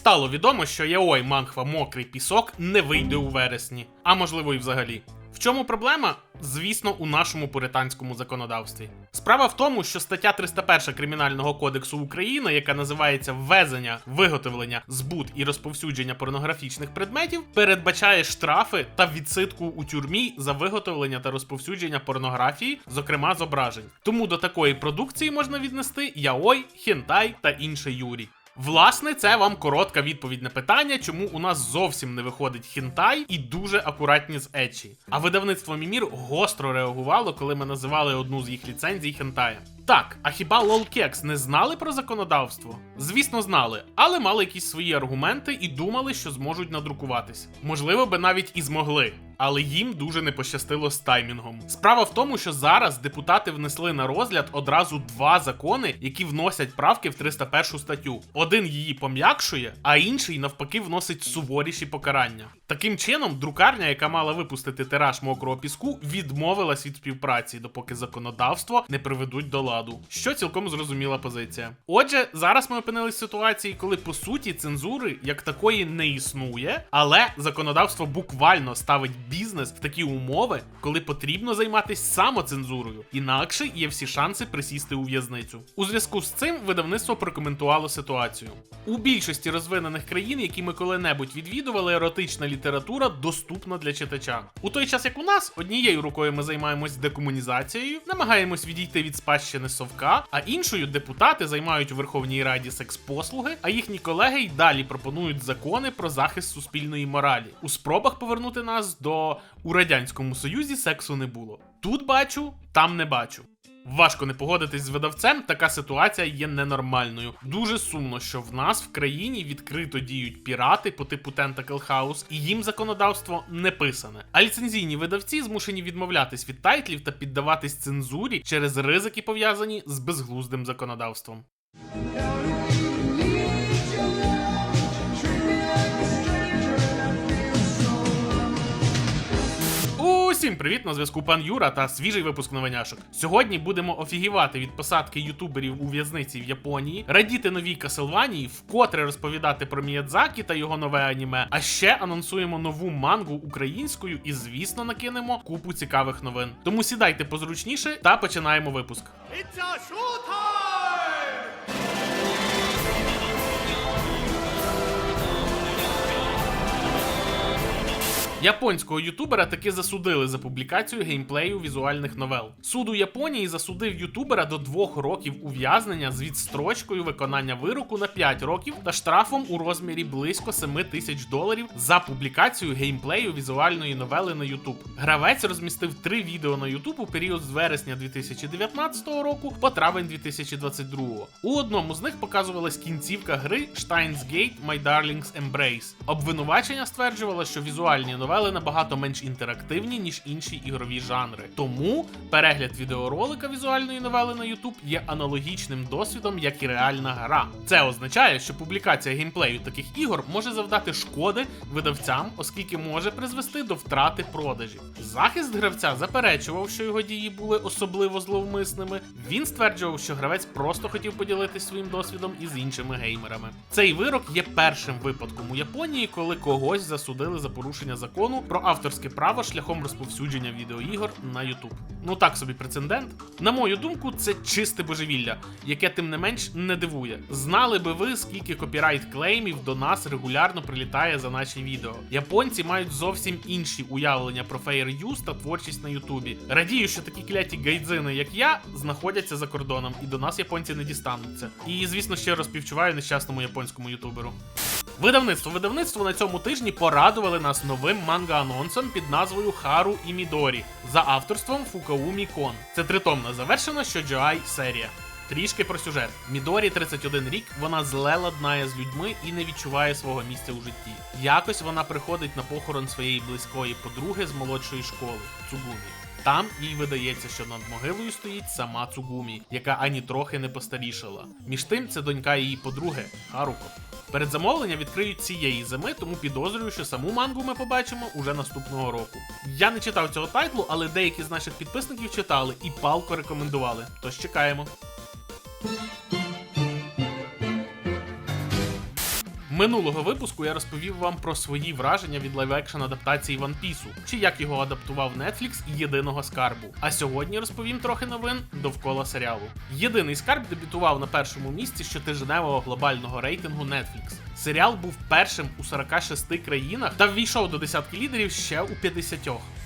Стало відомо, що яой манхва Мокрий пісок не вийде у вересні, а можливо і взагалі. В чому проблема? Звісно, у нашому пуританському законодавстві. Справа в тому, що стаття 301 Кримінального кодексу України, яка називається ввезення, виготовлення, збут і розповсюдження порнографічних предметів, передбачає штрафи та відсидку у тюрмі за виготовлення та розповсюдження порнографії, зокрема зображень. Тому до такої продукції можна віднести яой, хентай та інший юрій. Власне, це вам коротка відповідь на питання, чому у нас зовсім не виходить хінтай і дуже акуратні з ечі. А видавництво Мімір гостро реагувало, коли ми називали одну з їх ліцензій хентаєм. Так, а хіба LOLKEX не знали про законодавство? Звісно, знали, але мали якісь свої аргументи і думали, що зможуть надрукуватись. Можливо, би навіть і змогли. Але їм дуже не пощастило з таймінгом. Справа в тому, що зараз депутати внесли на розгляд одразу два закони, які вносять правки в 301 статтю. Один її пом'якшує, а інший навпаки вносить суворіші покарання. Таким чином, друкарня, яка мала випустити тираж мокрого піску, відмовилась від співпраці, допоки законодавство не приведуть до ладу. Що цілком зрозуміла позиція. Отже, зараз ми опинились в ситуації, коли по суті цензури як такої не існує, але законодавство буквально ставить бізнес в такі умови, коли потрібно займатися самоцензурою, інакше є всі шанси присісти у в'язницю. У зв'язку з цим видавництво прокоментувало ситуацію. У більшості розвинених країн, які ми коли-небудь відвідували, еротична література доступна для читача. У той час, як у нас, однією рукою ми займаємось декомунізацією, намагаємось відійти від спадщини совка, а іншою депутати займають у Верховній Раді секс-послуги, а їхні колеги й далі пропонують закони про захист суспільної моралі у спробах повернути нас до у радянському союзі сексу не було. Тут бачу, там не бачу. Важко не погодитись з видавцем, така ситуація є ненормальною. Дуже сумно, що в нас в країні відкрито діють пірати по типу Tentacle House, і їм законодавство не писане. А ліцензійні видавці змушені відмовлятись від тайтлів та піддаватись цензурі через ризики пов'язані з безглуздим законодавством. Привіт! На зв'язку пан Юра та свіжий випуск новиняшок. Сьогодні будемо офігівати від посадки ютуберів у в'язниці в Японії, радіти новій Касилванії, вкотре розповідати про Міядзакі та його нове аніме. А ще анонсуємо нову мангу українською і, звісно, накинемо купу цікавих новин. Тому сідайте позручніше та починаємо випуск. It's a Японського ютубера таки засудили за публікацію геймплею візуальних новел. Суд Японії засудив ютубера до двох років ув'язнення з відстрочкою виконання вироку на 5 років та штрафом у розмірі близько 7 тисяч доларів за публікацію геймплею візуальної новели на YouTube. Гравець розмістив три відео на YouTube у період з вересня 2019 року по травень 2022. У одному з них показувалась кінцівка гри Steins Gate My Darling's Embrace. Обвинувачення стверджувало, що візуальні новели набагато менш інтерактивні, ніж інші ігрові жанри. Тому перегляд відеоролика візуальної новели на YouTube є аналогічним досвідом, як і реальна гра. Це означає, що публікація геймплею таких ігор може завдати шкоди видавцям, оскільки може призвести до втрати продажів. Захист гравця заперечував, що його дії були особливо зловмисними. Він стверджував, що гравець просто хотів поділитися своїм досвідом із іншими геймерами. Цей вирок є першим випадком у Японії, коли когось засудили за порушення закону про авторське право шляхом розповсюдження відеоігор на YouTube. Ну так собі прецедент. На мою думку, це чисте божевілля, яке тим не менш не дивує. Знали би ви, скільки копірайт клеймів до нас регулярно прилітає за наші відео. Японці мають зовсім інші уявлення про use та творчість на Ютубі. Радію, що такі кляті гайдзини, як я, знаходяться за кордоном, і до нас японці не дістануться. І звісно, ще розпівчуваю нещасному японському ютуберу. Видавництво видавництво на цьому тижні порадували нас новим манга-анонсом під назвою Хару і Мідорі за авторством Фукаумі Кон. Це тритомна завершена Shoujo-ai серія. Трішки про сюжет. Мідорі 31 рік, вона зле ладнає з людьми і не відчуває свого місця у житті. Якось вона приходить на похорон своєї близької подруги з молодшої школи Цугумі. Там їй видається, що над могилою стоїть сама Цугумі, яка ані трохи не постарішала. Між тим, це донька її подруги Харуко. Передзамовлення відкриють цієї зими, тому підозрюю, що саму мангу ми побачимо уже наступного року. Я не читав цього тайтлу, але деякі з наших підписників читали і палко рекомендували. Тож Минулого випуску я розповів вам про свої враження від лайв-екшн адаптації One Piece, чи як його адаптував Netflix єдиного скарбу. А сьогодні розповім трохи новин довкола серіалу. Єдиний скарб дебютував на першому місці щотижневого глобального рейтингу Netflix. Серіал був першим у 46 країнах та ввійшов до десятки лідерів ще у 50.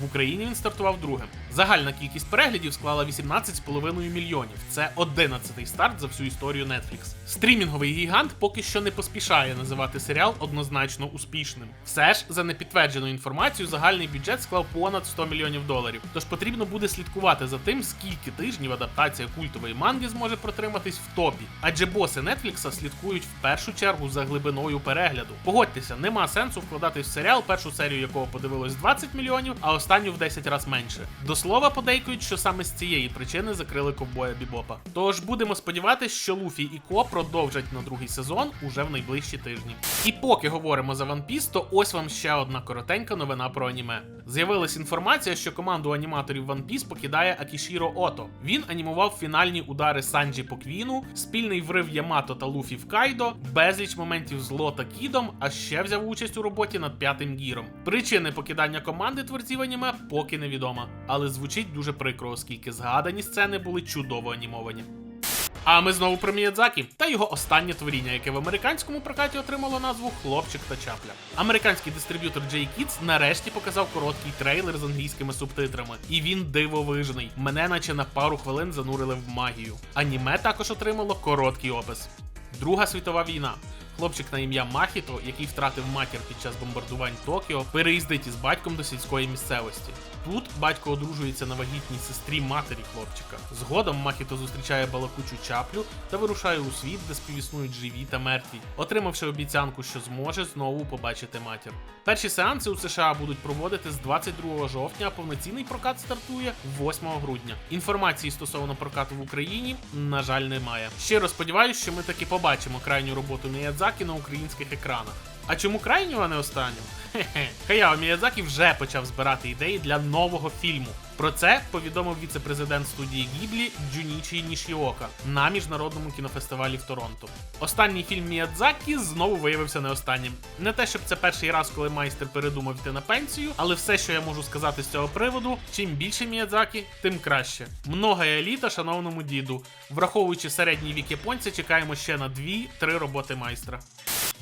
В Україні він стартував другим. Загальна кількість переглядів склала 18,5 мільйонів. Це 11-й старт за всю історію Netflix. Стрімінговий гігант поки що не поспішає називати серіал однозначно успішним. Все ж, за непідтвердженою інформацією, загальний бюджет склав понад 100 мільйонів доларів. Тож потрібно буде слідкувати за тим, скільки тижнів адаптація культової манги зможе протриматись в топі. Адже боси Нетфлікса слідкують в першу чергу за глибиною перегляду. Погодьтеся, нема сенсу вкладатись в серіал, першу серію якого подивилось 20 мільйонів, а останню в 10 разів менше. До слова, подейкують, що саме з цієї причини закрили ковбоя Бібопа. Тож будемо сподіватися, що Луфі і Ко продовжать на другий сезон уже в найближчі тижні. І поки говоримо за One Piece, то ось вам ще одна коротенька новина про аніме. З'явилась інформація, що команду аніматорів One Piece покидає Акішіро Ото. Він анімував фінальні удари Санджі по Квіну, спільний врив Ямато та Луфі в Кайдо, безліч моментів з Лота Кідом, а ще взяв участь у роботі над п'ятим гіром. Причини покидання команди творців аніме поки невідома, але звучить дуже прикро, оскільки згадані сцени були чудово анімовані. А ми знову про Міядзакі та його останнє творіння, яке в американському прокаті отримало назву Хлопчик та чапля. Американський дистриб'ютор J Kids нарешті показав короткий трейлер з англійськими субтитрами, і він дивовижний. Мене наче на пару хвилин занурили в магію. Аніме також отримало короткий опис. Друга світова війна. Хлопчик на ім'я Махіто, який втратив матір під час бомбардувань Токіо, переїздить із батьком до сільської місцевості. Тут батько одружується на вагітній сестрі матері хлопчика. Згодом Махіто зустрічає балакучу чаплю та вирушає у світ, де співіснують живі та мертві, отримавши обіцянку, що зможе знову побачити матір. Перші сеанси у США будуть проводити з 22 жовтня, а повноцінний прокат стартує 8 грудня. Інформації стосовно прокату в Україні, на жаль, немає. Щиро сподіваюся, що ми таки побачимо крайню роботу Міядзакі на українських екранах. А чому крайню, а не останню? Хе-хе. Хаяо Міядзакі вже почав збирати ідеї для нового фільму. Про це повідомив віце-президент студії Гіблі Джунічі Нішіока на міжнародному кінофестивалі в Торонто. Останній фільм Міядзакі знову виявився не останнім. Не те, щоб це перший раз, коли майстер передумав йти на пенсію, але все, що я можу сказати з цього приводу, чим більше Міядзакі, тим краще. Много еліта, шановному діду. Враховуючи середній вік японця, чекаємо ще на 2-3 роботи майстра.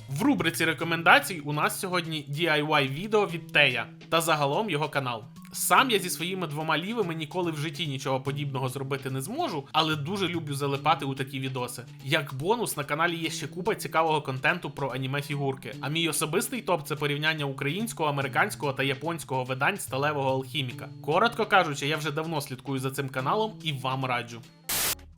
В рубриці рекомендацій у нас сьогодні DIY відео від Тея та загалом його канал. Сам я зі своїми двома лівими ніколи в житті нічого подібного зробити не зможу, але дуже люблю залипати у такі відоси. Як бонус, на каналі є ще купа цікавого контенту про аніме фігурки. А мій особистий топ це порівняння українського, американського та японського видань сталевого алхіміка. Коротко кажучи, я вже давно слідкую за цим каналом і вам раджу.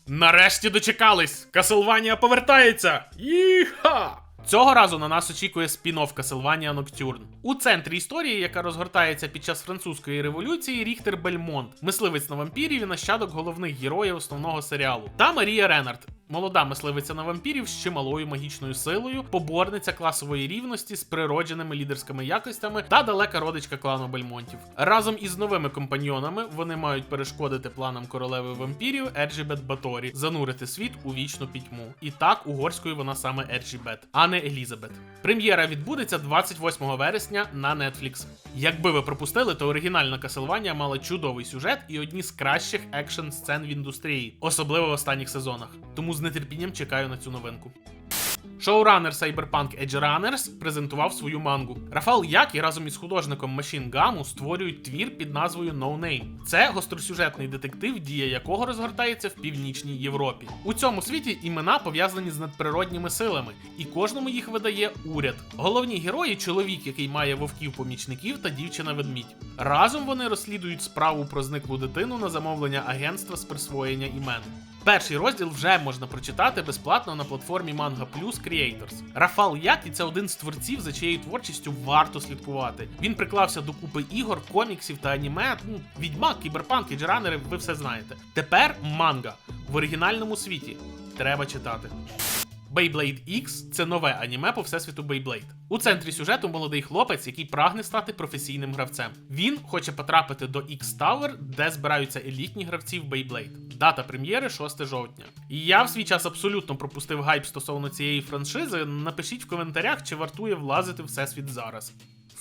Нарешті дочекались! Каселванія повертається! Їха! Цього разу на нас очікує спін-офф Castlevania Nocturne. У центрі історії, яка розгортається під час французької революції, Ріхтер Бельмонт, мисливець на вампірів і нащадок головних героїв основного серіалу. Та Марія Ренард, молода мисливиця на вампірів з чималою магічною силою, поборниця класової рівності з природженими лідерськими якостями та далека родичка клану Бельмонтів. Разом із новими компаньйонами вони мають перешкодити планам королеви вампірів Еджібет Баторі, занурити світ у вічну пітьму. І так угорською вона саме Еджібет, а не Елізабет. Прем'єра відбудеться 28 вересня на Netflix. Якби ви пропустили, то оригінальна Castlevania мала чудовий сюжет і одні з кращих екшн сцен в індустрії, особливо в останніх сезонах. Тому з нетерпінням чекаю на цю новинку. Шоуранер Cyberpunk Edge Runners презентував свою мангу. Рафал Які разом із художником Machine Gamu створюють твір під назвою No Name. Це гостросюжетний детектив, дія якого розгортається в північній Європі. У цьому світі імена пов'язані з надприродніми силами, і кожному їх видає уряд. Головні герої чоловік, який має вовків-помічників та дівчина-ведмідь. Разом вони розслідують справу про зниклу дитину на замовлення агентства з присвоєння імен. Перший розділ вже можна прочитати безплатно на платформі Manga Plus Creators. Рафал Які це один з творців, за чиєю творчістю варто слідкувати. Він приклався до купи ігор, коміксів та аніме. Ну, відьмак, кіберпанк і джеранери, ви все знаєте. Тепер манга в оригінальному світі. Треба читати. Beyblade X це нове аніме по всесвіту Beyblade. У центрі сюжету молодий хлопець, який прагне стати професійним гравцем. Він хоче потрапити до X Tower, де збираються елітні гравці в Beyblade. Дата прем'єри 6 жовтня. І я в свій час абсолютно пропустив гайп стосовно цієї франшизи. Напишіть в коментарях, чи вартує влазити в всесвіт зараз.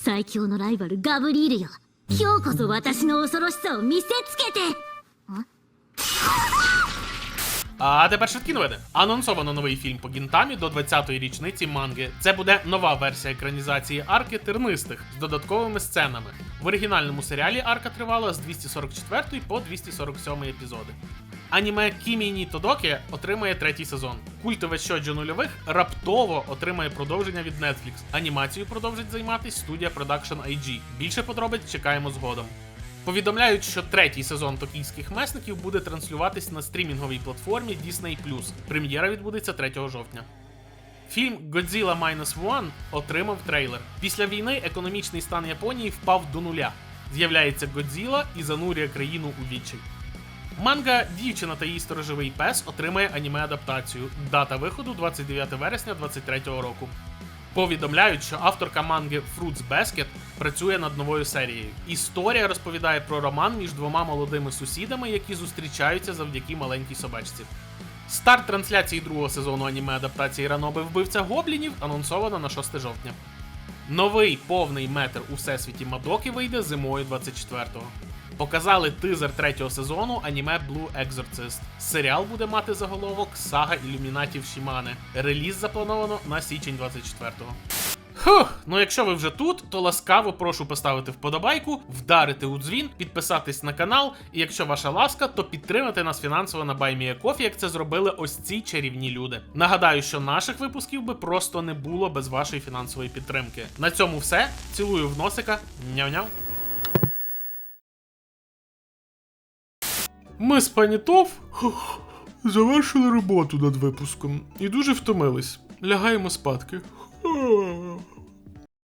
最強のライバルガブリールよ今日こそ私の恐ろしさを見せつけて а тепер швидкі новини. Анонсовано новий фільм по Гінтамі до 20-ї річниці манги. Це буде нова версія екранізації арки тернистих з додатковими сценами. В оригінальному серіалі арка тривала з 244 по 247 епізоди. Аніме Кімі Ні Тодокі отримає третій сезон. Культове щоджо нульових раптово отримає продовження від Netflix. Анімацію продовжить займатися студія Production IG. Більше подробиць чекаємо згодом. Повідомляють, що третій сезон токійських месників буде транслюватись на стрімінговій платформі Disney+. Прем'єра відбудеться 3 жовтня. Фільм Godzilla Minus One отримав трейлер. Після війни економічний стан Японії впав до нуля. З'являється Годзіла і занурює країну у відчай. Манга Дівчина та її сторожовий пес отримає аніме-адаптацію. Дата виходу 29 вересня 2023 року. Повідомляють, що авторка манги Fruits Basket працює над новою серією. Історія розповідає про роман між двома молодими сусідами, які зустрічаються завдяки маленькій собачці. Старт трансляції другого сезону аніме адаптації Раноби Вбивця Гоблінів анонсовано на 6 жовтня. Новий повний метр у всесвіті Мадоки вийде зимою 24-го. Показали тизер третього сезону аніме Blue Exorcist. Серіал буде мати заголовок Сага ілюмінатів Шімане. Реліз заплановано на січень 24-го. Фух, ну якщо ви вже тут, то ласкаво прошу поставити вподобайку, вдарити у дзвін, підписатись на канал, і якщо ваша ласка, то підтримати нас фінансово на BuyMeACoffee, як це зробили ось ці чарівні люди. Нагадаю, що наших випусків би просто не було без вашої фінансової підтримки. На цьому все. Цілую в носика. Няв-няв. Ми з панітов завершили роботу над випуском і дуже втомились. Лягаємо спадки.